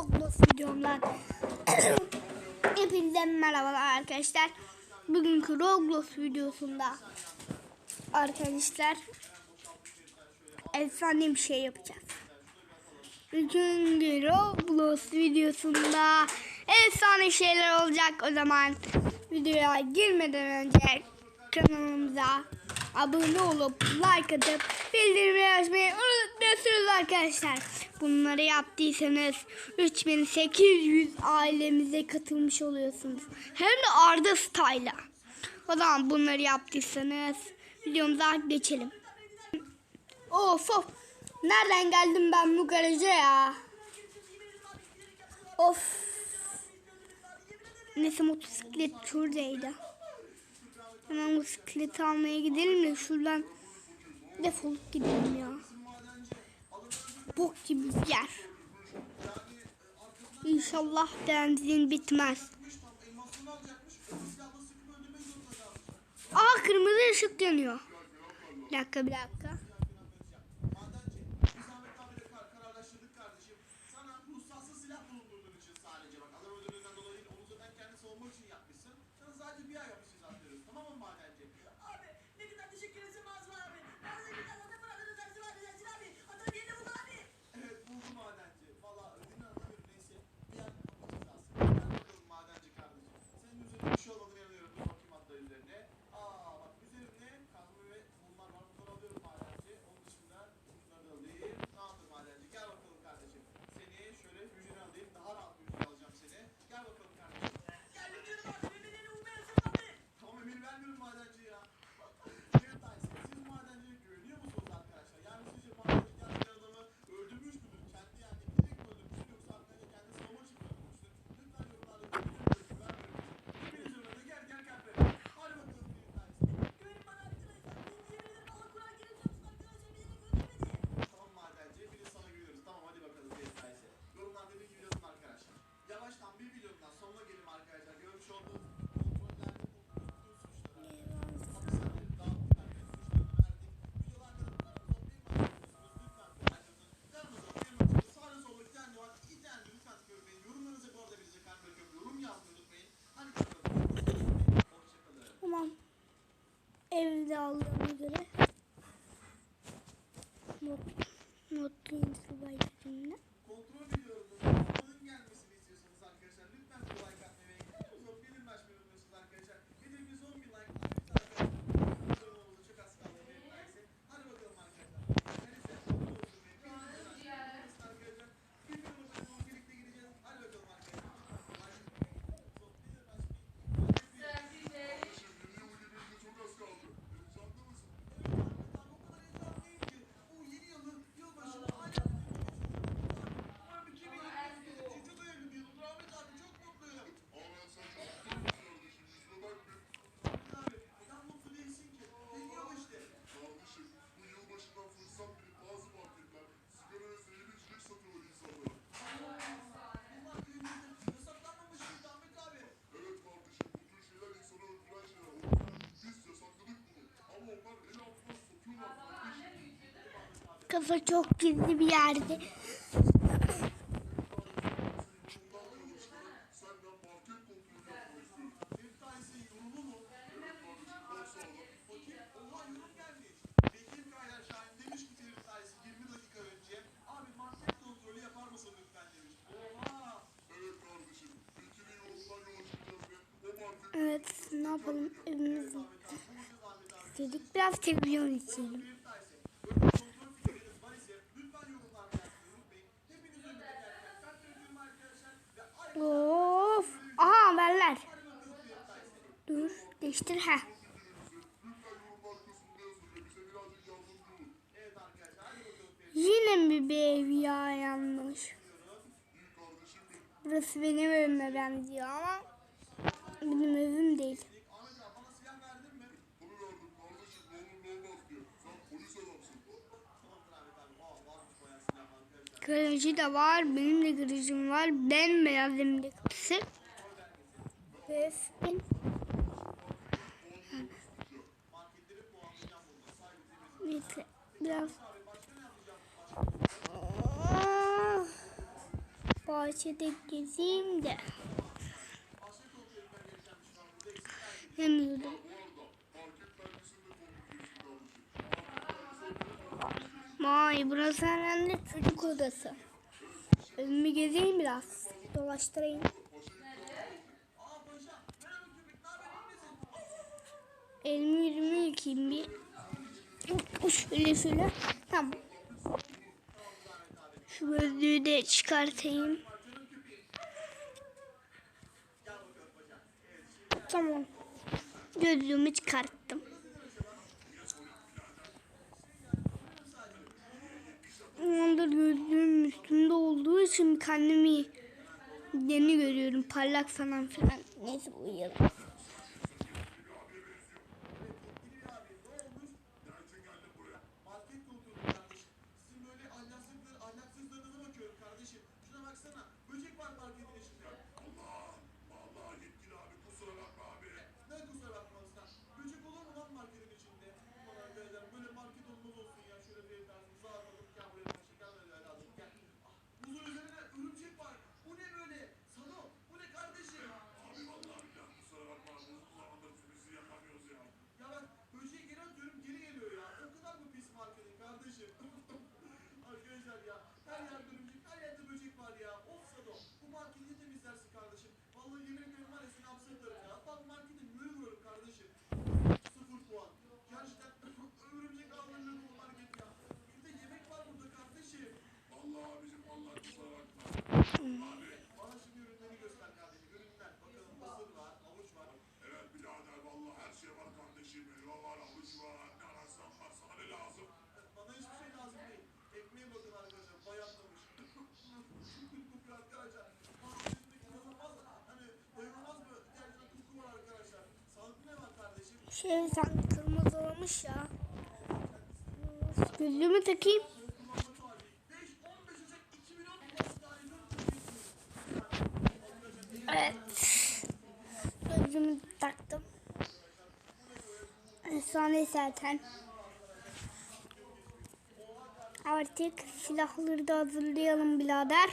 Roblox videomdan Hepinize merhabalar arkadaşlar. Bugünkü Roblox videosunda Arkadaşlar Efsane bir şey yapacağız. Bugünkü Roblox videosunda Efsane şeyler olacak o zaman. Videoya girmeden önce Kanalımıza abone olup like atıp bildirimleri açmayı unutmayın görüyorsunuz arkadaşlar. Bunları yaptıysanız 3800 ailemize katılmış oluyorsunuz. Hem de Arda Style'a. O zaman bunları yaptıysanız videomuza geçelim. Of of. Nereden geldim ben bu garaja ya? Of. Neyse motosiklet şuradaydı. Hemen motosikleti almaya gidelim de şuradan defolup gidelim ya bok gibi bir yer. İnşallah benzin bitmez. Aa kırmızı ışık yanıyor. Bir dakika bir dakika. Kafa çok gizli bir yerde. Evet, ne yapalım? Evimiz dedik biraz televizyon içelim. Değiştir ha. Yine mi bir ev ya yanlış? Burası benim evime benziyor ama benim evim değil. Garajı da var. Benim de garajım var. Ben beyaz emlakçısı. Ve ben Biraz. Aa, bahçede gezeyim de. Hem Vay burası herhalde çocuk odası. Önümü gezeyim biraz. Dolaştırayım. şöyle. Tamam. Şu gözlüğü de çıkartayım. Tamam. Gözlüğümü çıkarttım. Ondan gözlüğüm üstünde olduğu için kendimi yeni görüyorum. Parlak falan filan. Neyse uyuyalım. Şey sen kırmızılamış ya. Güllümü takayım. Evet. Gözümü taktım. Efsane zaten. Artık silahları da hazırlayalım birader.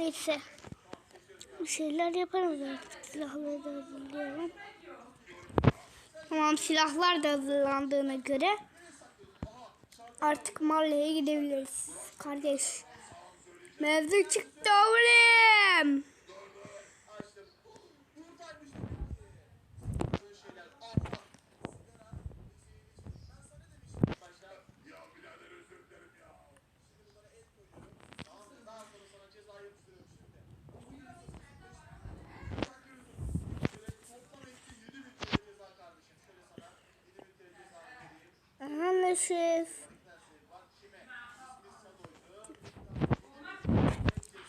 Neyse. Bir şeyler yaparız artık. Silahları da hazırlayalım. Tamam silahlar da hazırlandığına göre artık mahalleye gidebiliriz kardeş. Mevzu çıktı oğlum. Anlaşılır.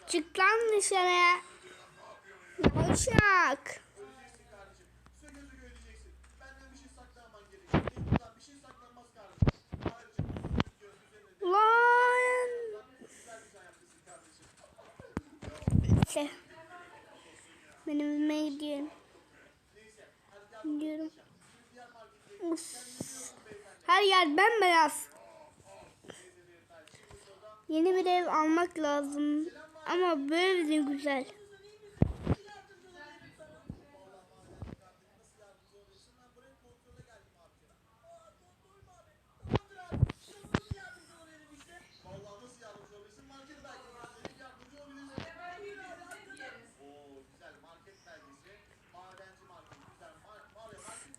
Çık lan dışarı. Yavşak. Lan. İşte. Benim evime gidiyorum. Gidiyorum. Uf. Her yer bembeyaz. Yeni bir ev almak lazım. Ama bu ev de güzel.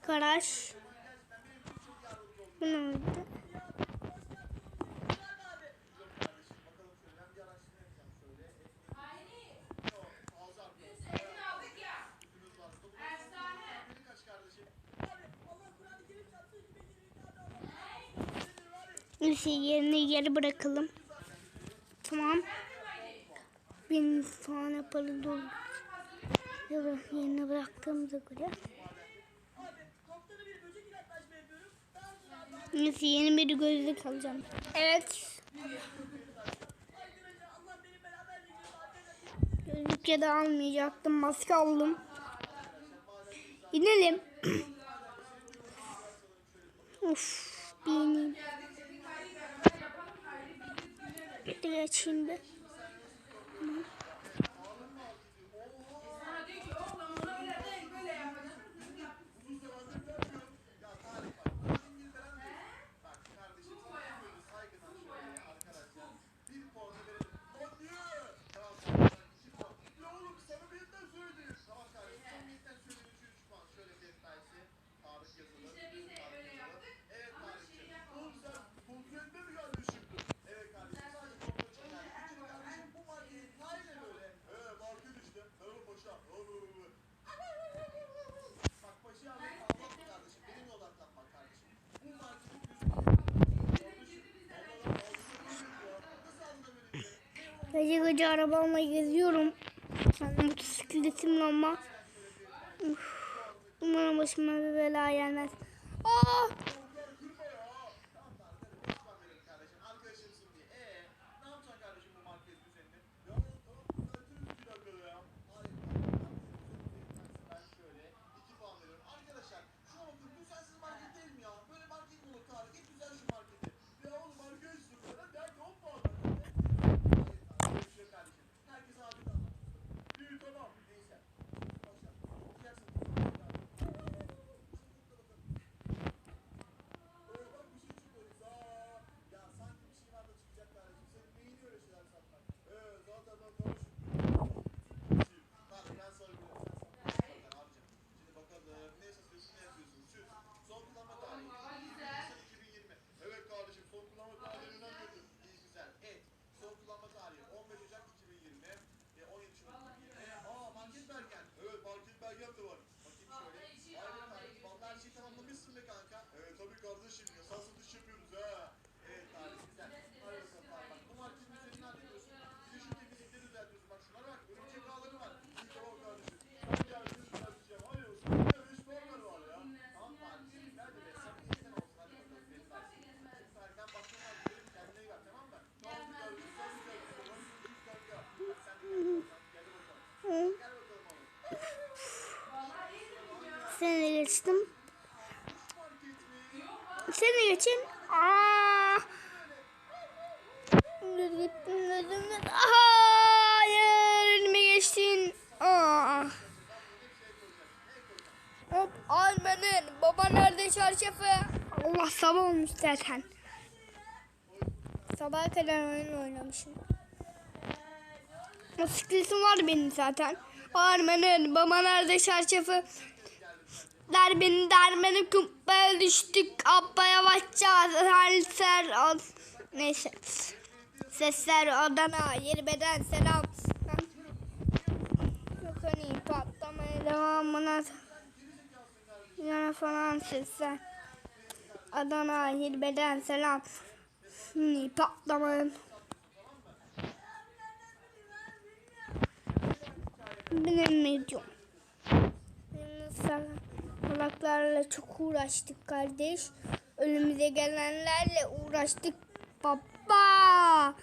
Garaj. Bu ne oldu? Neyse yerini yere bırakalım. Tamam. Bin tane para dolu. Yerine bıraktığımıza göre. Neyse yeni bir gözlük alacağım. Evet. Gözlük ya da almayacaktım. Maske aldım. İnelim. of benim. Direkt şimdi. Gece gece arabamla geziyorum. Yani motosikletimle ama. Uf, umarım başıma bir bela gelmez. Aa! Seni geçtim. Seni geçin. Aa! Gittim gözümden. Hayır önüme geçtin. Aa! Hop almanın. Baba nerede çarşafı? Allah sabah olmuş zaten. Sabaha kadar oyun oynamışım. Motosikletim var benim zaten. Armanın baba nerede şarşafı? Der beni dermeni kumpaya düştük. Abba yavaşça halser. Neyse. Sesler Adana yeri beden selam. Yok hani patlamaya devamına. Yana falan sesler. Adana yeri beden selam. Patlamayın. bilemiyorum. Salaklarla çok uğraştık kardeş. Önümüze gelenlerle uğraştık baba.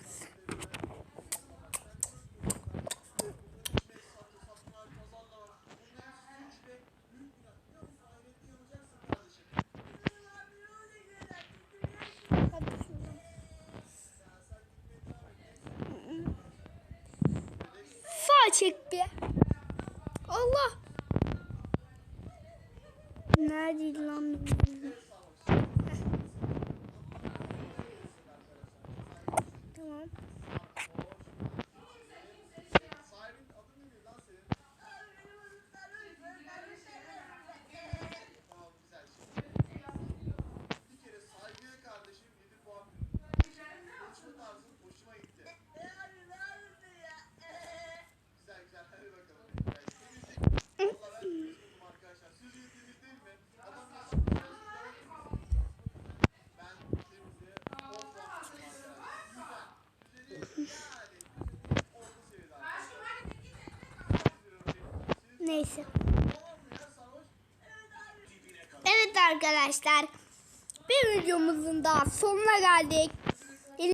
Sağ çek bir. Allah. Neredeydi lan? tamam. arkadaşlar. Bir videomuzun daha sonuna geldik.